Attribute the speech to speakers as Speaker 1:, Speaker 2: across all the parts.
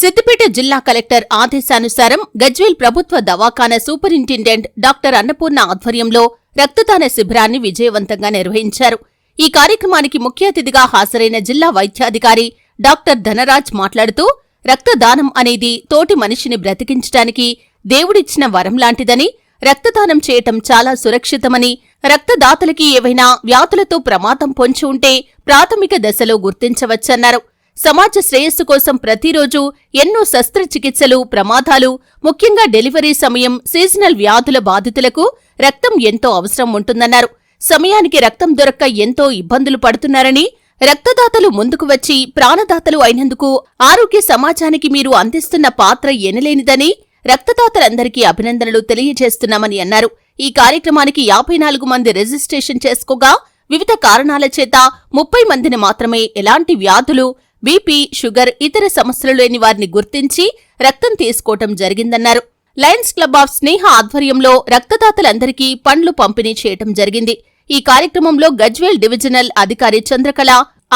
Speaker 1: సిద్దిపేట జిల్లా కలెక్టర్ ఆదేశానుసారం గజ్వేల్ ప్రభుత్వ దవాఖానా సూపరింటెండెంట్ డాక్టర్ అన్నపూర్ణ ఆధ్వర్యంలో రక్తదాన శిబిరాన్ని విజయవంతంగా నిర్వహించారు. ఈ కార్యక్రమానికి ముఖ్య అతిథిగా హాజరైన జిల్లా వైద్యాధికారి డాక్టర్ ధనరాజ్ మాట్లాడుతూ రక్తదానం అనేది తోటి మనిషిని బ్రతికించటానికి దేవుడిచ్చిన వరం లాంటిదని రక్తదానం చేయటం చాలా సురక్షితమని రక్తదాతలకి ఏవైనా వ్యాధులతో ప్రమాదం పొంచి ఉంటే ప్రాథమిక దశలో గుర్తించవచ్చన్నారు. సమాజ శ్రేయస్సు కోసం ప్రతిరోజు ఎన్నో శస్త్రచికిత్సలు ప్రమాదాలు ముఖ్యంగా డెలివరీ సమయం సీజనల్ వ్యాధుల బాధితులకు రక్తం ఎంతో అవసరం ఉంటుందన్నారు. సమయానికి రక్తం దొరక్క ఎంతో ఇబ్బందులు పడుతున్నారని రక్తదాతలు ముందుకు వచ్చి ప్రాణదాతలు అయినందుకు ఆరోగ్య సమాజానికి మీరు అందిస్తున్న పాత్ర ఎనలేనిదని రక్తదాతలందరికీ అభినందనలు తెలియజేస్తున్నామని అన్నారు. ఈ కార్యక్రమానికి యాభై నాలుగు మంది రిజిస్ట్రేషన్ చేసుకోగా వివిధ కారణాల చేత ముప్పై మందిని మాత్రమే ఎలాంటి వ్యాధులు బీపీ షుగర్ ఇతర సమస్యలు లేని వారిని గుర్తించి రక్తం తీసుకోవటం జరిగిందన్నారు. లయన్స్ క్లబ్ ఆఫ్ స్నేహ ఆధ్వర్యంలో రక్తదాతలందరికీ పండ్లు పంపిణీ చేయటం జరిగింది. ఈ కార్యక్రమంలో గజ్వేల్ డివిజనల్ అధికారి Chandrakala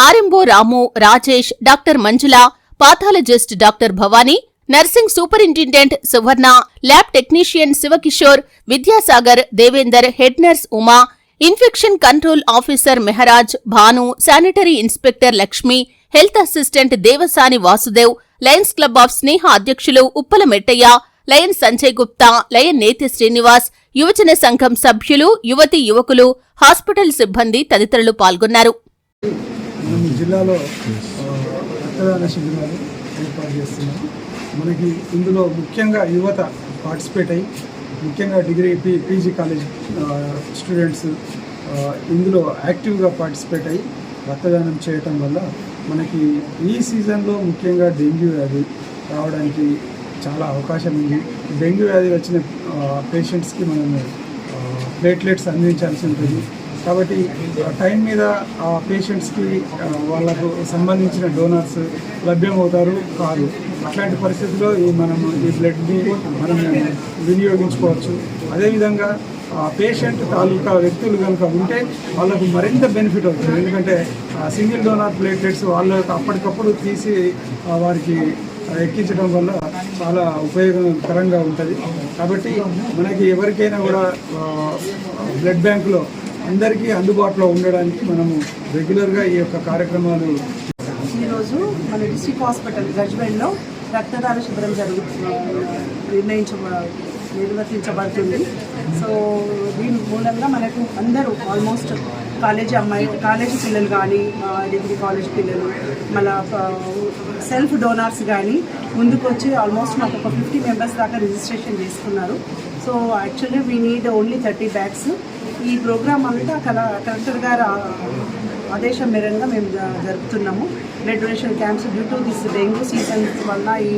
Speaker 1: RMO Ramu Rajesh doctor Manjula pathologist doctor Bhavani nursing superintendent Suvarna lab technician Shivakishore Vidyasagar Devender head nurse Uma infection control officer Meharaj Bhanu sanitary inspector Lakshmi health assistant Devasani Vasudev lions club of Sneha అధ్యక్షులు Uppala Mettaiah lion Sanjay Gupta lion Neti Srinivas యువజన సంఘం సభ్యులు యువతి యువకులు hospital సిబ్బంది తదితరులు పాల్గొన్నారు.
Speaker 2: జిల్లాలో మనకి ఇందులో ముఖ్యంగా యువత పార్టిసిపేట్ అయ్యి ముఖ్యంగా degree P PG college students ఇందులో యాక్టివ్గా పార్టిసిపేట్ అయ్యి రక్తదానం చేయటం వల్ల మనకి ఈ సీజన్లో ముఖ్యంగా డెంగ్యూ వ్యాధి రావడానికి చాలా అవకాశం ఉంది. డెంగ్యూ వ్యాధి వచ్చిన పేషెంట్స్కి మనము ప్లేట్లెట్స్ అందించాల్సి ఉంటుంది. కాబట్టి ఆ టైం మీద ఆ పేషెంట్స్కి వాళ్ళకు సంబంధించిన డోనర్స్ లభ్యమవుతారు కాదు. అట్లాంటి పరిస్థితుల్లో ఈ మనము ఈ బ్లడ్ని మనం వినియోగించుకోవచ్చు. అదేవిధంగా పేషెంట్ తాలూకా వ్యక్తులు కనుక ఉంటే వాళ్ళకు మరింత బెనిఫిట్ అవుతుంది. ఎందుకంటే సింగిల్ డోనార్ ప్లేట్లెట్స్ వాళ్ళ అప్పటికప్పుడు తీసి వారికి ఎక్కించడం వల్ల చాలా ఉపయోగకరంగా ఉంటుంది. కాబట్టి మనకి ఎవరికైనా కూడా బ్లడ్ బ్యాంకులో అందరికీ అందుబాటులో ఉండడానికి మనము రెగ్యులర్గా ఈ యొక్క కార్యక్రమాలు
Speaker 3: ఈరోజు మన డిస్టిక్ హాస్పిటల్ గజ్వేల్లో రక్తదాన శిబిరం జరుగు నిర్ణయించ నిర్వర్తించబడుతుంది. సో దీని మూలంగా మనకు అందరూ ఆల్మోస్ట్ కాలేజీ అమ్మాయి కాలేజీ పిల్లలు కానీ డిగ్రీ కాలేజ్ పిల్లలు మళ్ళా సెల్ఫ్ డోనార్స్ కానీ ముందుకు వచ్చి ఆల్మోస్ట్ మాకు ఒక ఫిఫ్టీ మెంబర్స్ దాకా రిజిస్ట్రేషన్ చేసుకున్నారు. So actually we need only thirty bags ఈ ప్రోగ్రామ్ అంతా కల కలెక్టర్ గారు ఆ- ఆదేశం మేరంగా మేము జరుపుతున్నాము. Blood donation camps due to this dengue season వల్ల ఈ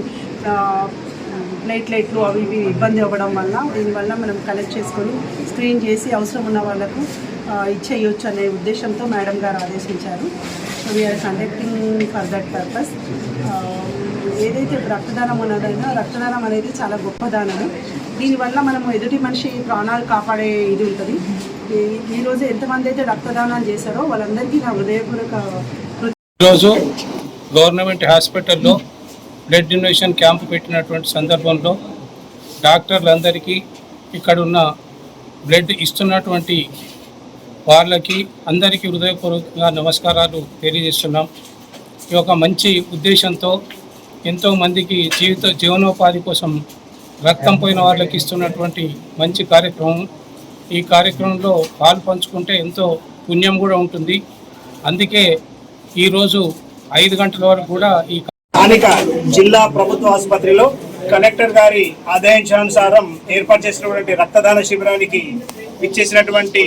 Speaker 3: లైట్లు అవి ఇవి ఇబ్బంది అవ్వడం వల్ల దీనివల్ల మనం కలెక్ట్ చేసుకొని స్క్రీన్ చేసి అవసరం ఉన్న వాళ్ళకు ఇచ్చేయొచ్చు అనే ఉద్దేశంతో మేడం గారు ఆదేశించారు. So we are conducting for that purpose ఏదైతే రక్తదానం ఉన్నదైనా రక్తదానం అనేది చాలా గొప్ప దానము. దీనివల్ల మనం ఎదుటి మనిషి ప్రాణాలు కాపాడే ఇది ఉంటుంది. ఈరోజు ఎంతమంది అయితే రక్తదానం చేశారో వాళ్ళందరికీ నా హృదయపూర్వక
Speaker 4: ఈరోజు గవర్నమెంట్ హాస్పిటల్లో బ్లడ్ డొనేషన్ క్యాంప్ పెట్టినటువంటి సందర్భంలో డాక్టర్లందరికీ ఇక్కడున్న బ్లడ్ ఇస్తున్నటువంటి వాళ్ళకి అందరికీ హృదయపూర్వకంగా నమస్కారాలు తెలియజేస్తున్నాం. ఈ యొక్క మంచి ఉద్దేశంతో ఎంతోమందికి జీవిత జీవనోపాధి కోసం రక్తం పోయిన వాళ్ళకి ఇస్తున్నటువంటి మంచి కార్యక్రమం. ఈ కార్యక్రమంలో పాలు పంచుకుంటే ఎంతో పుణ్యం కూడా ఉంటుంది. అందుకే ఈరోజు ఐదు గంటల వరకు కూడా ఈ
Speaker 5: స్థానిక జిల్లా ప్రభుత్వ ఆసుపత్రిలో కలెక్టర్ గారి ఆదేశానుసారం ఏర్పాటు చేసినటువంటి రక్తదాన శిబిరానికి ఇచ్చేసినటువంటి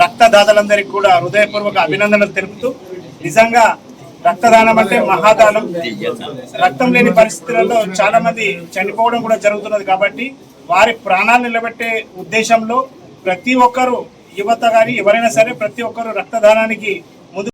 Speaker 5: రక్తదాతలందరికీ కూడా హృదయపూర్వక అభినందనలు తెలుపుతూ నిజంగా రక్తదానం అంటే మహాదానం. రక్తం లేని పరిస్థితులలో చాలా మంది చనిపోవడం కూడా జరుగుతున్నది కాబట్టి వారి ప్రాణాలు నిలబెట్టే ఉద్దేశంలో ప్రతి ఒక్కరూ యువత కానీ ఎవరైనా సరే ప్రతి ఒక్కరూ రక్తదానానికి ముందు